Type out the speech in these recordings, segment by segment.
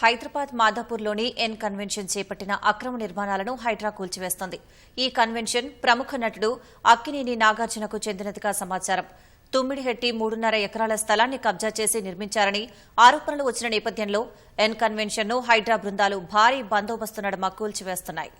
Hyderabad మాధాపూర్లోని N convention చేపట్టిన అక్రమ నిర్మాణాలను హైడ్రా కూల్చివేస్తోంది. ఈ కన్వెన్షన్ ప్రముఖ నటుడు అక్కినేని నాగార్జునకు చెందినదిగా సమాచారం. తుమ్మిడిహెట్టి మూడున్నర ఎకరాల స్థలాన్ని కబ్జా చేసి నిర్మించారని ఆరోపణలు వచ్చిన నేపథ్యంలో ఎన్ కన్వెన్షన్ను హైడ్రా బృందాలు భారీ బందోబస్తు నడుమ కూల్చివేస్తున్నాయి.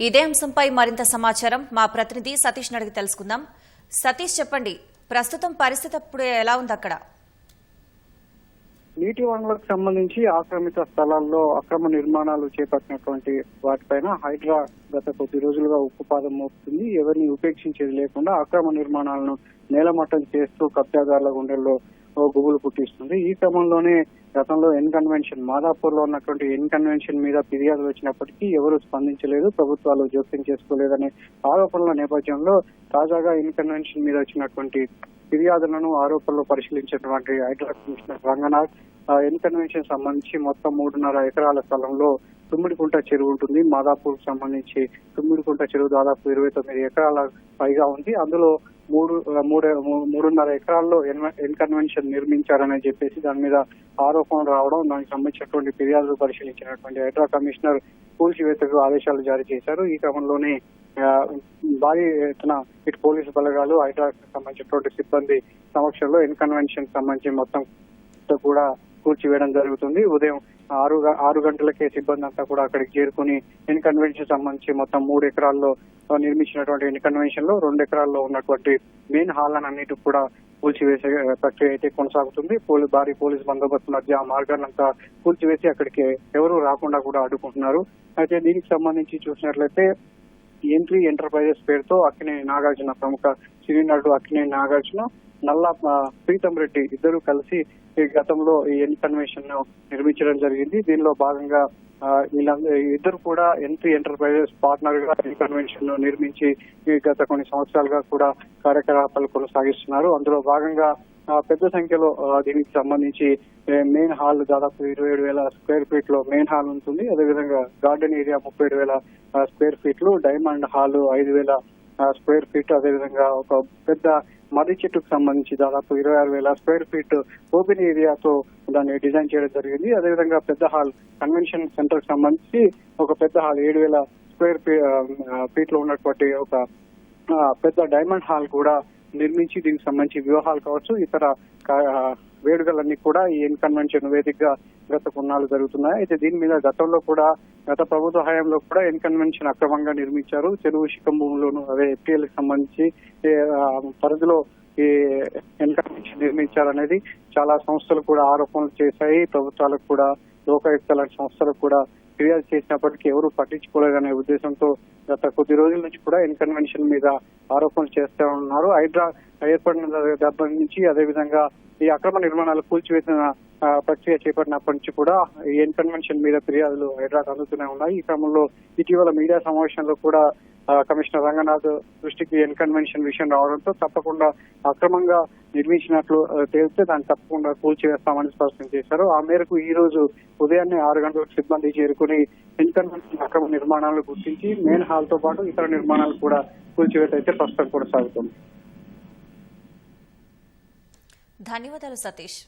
ఇదే అంశంపై మరింత సమాచారం మా ప్రతినిధి సతీష్ అడిగి తెలుసుకుందాం. సతీష్ చెప్పండి. ప్రస్తుతం పరిస్థితి అప్పుడు ఎలా ఉంది అక్కడ? నీటి వనరులకు సంబంధించి ఆక్రమిత స్థలాల్లో అక్రమ నిర్మాణాలు చేపట్టినటువంటి వాటిపైన హైడ్రా గత కొద్ది రోజులుగా ఉక్కుపాదం మోపుతుంది. ఎవరిని ఉపేక్షించేది లేకుండా అక్రమ నిర్మాణాలను నేలమట్టం చేస్తూ కబ్జాదారుల గుండెల్లో గుబులు పుట్టిస్తుంది. ఈ క్రమంలోనే గతంలో ఎన్ కన్వెన్షన్ మాదాపూర్లో ఉన్నటువంటి ఎన్ కన్వెన్షన్ మీద ఫిర్యాదులు వచ్చినప్పటికీ ఎవరు స్పందించలేదు ప్రభుత్వాలు జోక్యం చేసుకోలేదనే ఆరోపణల నేపథ్యంలో తాజాగా ఎన్ కన్వెన్షన్ మీద వచ్చినటువంటి ఫిర్యాదులను ఆరోపణలు పరిశీలించినటువంటి హైడ్రా కమిషనర్ రంగనాథ్ ఆ, ఎన్ కన్వెన్షన్ సంబంధించి మొత్తం మూడున్నర ఎకరాల స్థలంలో తుమ్మిడికుంట చెరువు ఉంటుంది. మాదాపూర్ సంబంధించి తుమ్మిడికుంట చెరువు దాదాపు ఇరవై తొమ్మిది ఎకరాల పైగా ఉంది. అందులో మూడు మూడు మూ- మూడున్నర ఎకరాల్లో ఇన్కన్వెన్షన్ నిర్మించారని చెప్పేసి దాని మీద ఆరోపణలు రావడం దానికి సంబంధించినటువంటి ఫిర్యాదులు పరిశీలించినటువంటి హైడ్రా కమిషనర్ కూల్చివేతకు ఆదేశాలు జారీ చేశారు. ఈ క్రమంలోనే భారీ ఎత్తున ఇటు పోలీసు బలగాలు హైడ్రాకి సంబంధించినటువంటి సిబ్బంది సమక్షంలో ఇన్కన్వెన్షన్ సంబంధించి మొత్తం కూడా కూల్చివేయడం జరుగుతుంది. ఉదయం ఆరు ఆరు గంటలకే సిబ్బంది అంతా కూడా అక్కడికి చేరుకుని ఎన్ కన్వెన్షన్ సంబంధించి మొత్తం మూడు ఎకరాల్లో నిర్మించినటువంటి ఎన్ కన్వెన్షన్లో రెండు ఎకరాల్లో ఉన్నటువంటి మెయిన్ హాల్ అన్నిటి కూడా కూల్చివేసే ప్రక్రియ అయితే కొనసాగుతుంది. పోలీ భారీ పోలీస్ బందోబస్తు మధ్య ఆ మార్గాన్నంతా కూల్చివేసి అక్కడికి ఎవరు రాకుండా కూడా అడ్డుకుంటున్నారు అయితే దీనికి సంబంధించి చూసినట్లయితే ఎంట్రీ ఎంటర్ప్రైజెస్ పేరుతో అక్కినే నాగార్జున ప్రముఖ సినీ నటుడు అక్కినే నాగార్జున నల్లా ప్రీతం రెడ్డి ఇద్దరు కలిసి గతంలో ఈ ఎన్ కన్వెన్షన్ను నిర్మించడం జరిగింది. దీనిలో భాగంగా వీళ్ళందరూ ఇద్దరు కూడా ఎంట్రీ ఎంటర్ప్రైజెస్ పార్ట్నర్గా ఈ కన్వెన్షన్ను నిర్మించి ఈ గత కొన్ని సంవత్సరాలుగా కూడా కార్యకలాపాలు కొనసాగిస్తున్నారు. అందులో భాగంగా పెద్ద సంఖ్యలో దీనికి సంబంధించి మెయిన్ హాల్ దాదాపు ఇరవై ఏడు వేల స్క్వేర్ ఫీట్లో మెయిన్ హాల్ ఉంటుంది. అదేవిధంగా గార్డెన్ ఏరియా ముప్పై ఏడు వేల స్క్వేర్ ఫీట్లు డైమండ్ హాల్ ఐదు వేల స్క్వేర్ ఫీట్ అదేవిధంగా ఒక పెద్ద మర్రి చెట్టుకు సంబంధించి దాదాపు ఇరవై ఆరు వేల స్క్వేర్ ఫీట్ ఓపెన్ ఏరియాతో దాన్ని డిజైన్ చేయడం జరిగింది. అదేవిధంగా పెద్ద హాల్ కన్వెన్షన్ సెంటర్కి సంబంధించి ఒక పెద్ద హాల్ ఏడు వేల స్క్వేర్ ఫీట్లో ఉన్నటువంటి ఒక పెద్ద డైమండ్ హాల్ కూడా నిర్మించి దీనికి సంబంధించి వివాహాలు కావచ్చు. ఇతర వేడుకలన్నీ కూడా ఈ ఎన్ కన్వెన్షన్ వేదికగా గత కొన్నాళ్ళు జరుగుతున్నాయి. అయితే దీని మీద గతంలో కూడా గత ప్రభుత్వ హయాంలో కూడా ఎన్కన్వెన్షన్ అక్రమంగా నిర్మించారు. తెలుగు శిఖం భూములను అదే ఎఫ్టీఎల్ సంబంధించి పరిధిలో ఈ ఎన్కన్వెన్షన్ నిర్మించారనేది చాలా సంస్థలు కూడా ఆరోపణలు చేశాయి. ప్రభుత్వాలకు కూడా లోకాయుక్త లాంటి సంస్థలకు కూడా ఫిర్యాదు చేసినప్పటికీ ఎవరు పట్టించుకోలేదనే ఉద్దేశంతో గత కొద్ది రోజుల నుంచి కూడా ఎన్కన్వెన్షన్ మీద ఆరోపణలు చేస్తూ ఉన్నారు. హైడ్రా ఏర్పడిన దగ్గర నుంచి అదేవిధంగా ఈ అక్రమ నిర్మాణాలు కూల్చివేసిన ప్రక్రియ చేపట్టినప్పటి నుంచి కూడా ఈ కన్వెన్షన్ మీద ఫిర్యాదులు హైదరాబాద్ అందుతూనే ఉన్నాయి. ఈ క్రమంలో ఇటీవల మీడియా సమావేశంలో కూడా కమిషనర్ రంగనాథ్ దృష్టికి ఎన్ కన్వెన్షన్ విషయం రావడంతో తప్పకుండా అక్రమంగా నిర్మించినట్లు తేలితే దాన్ని తప్పకుండా కూల్చివేస్తామని స్పష్టం చేశారు. ఆ మేరకు ఈ రోజు ఉదయాన్నే ఆరు గంటలకు సిబ్బంది చేరుకుని ఎన్ కన్వెన్షన్ అక్రమ నిర్మాణాలను గుర్తించి మెయిన్ హాల్తో పాటు ఇతర నిర్మాణాలు కూడా కూల్చివేత అయితే ప్రస్తుతం కొనసాగుతుంది. ధన్యవాదాలు సతీష్.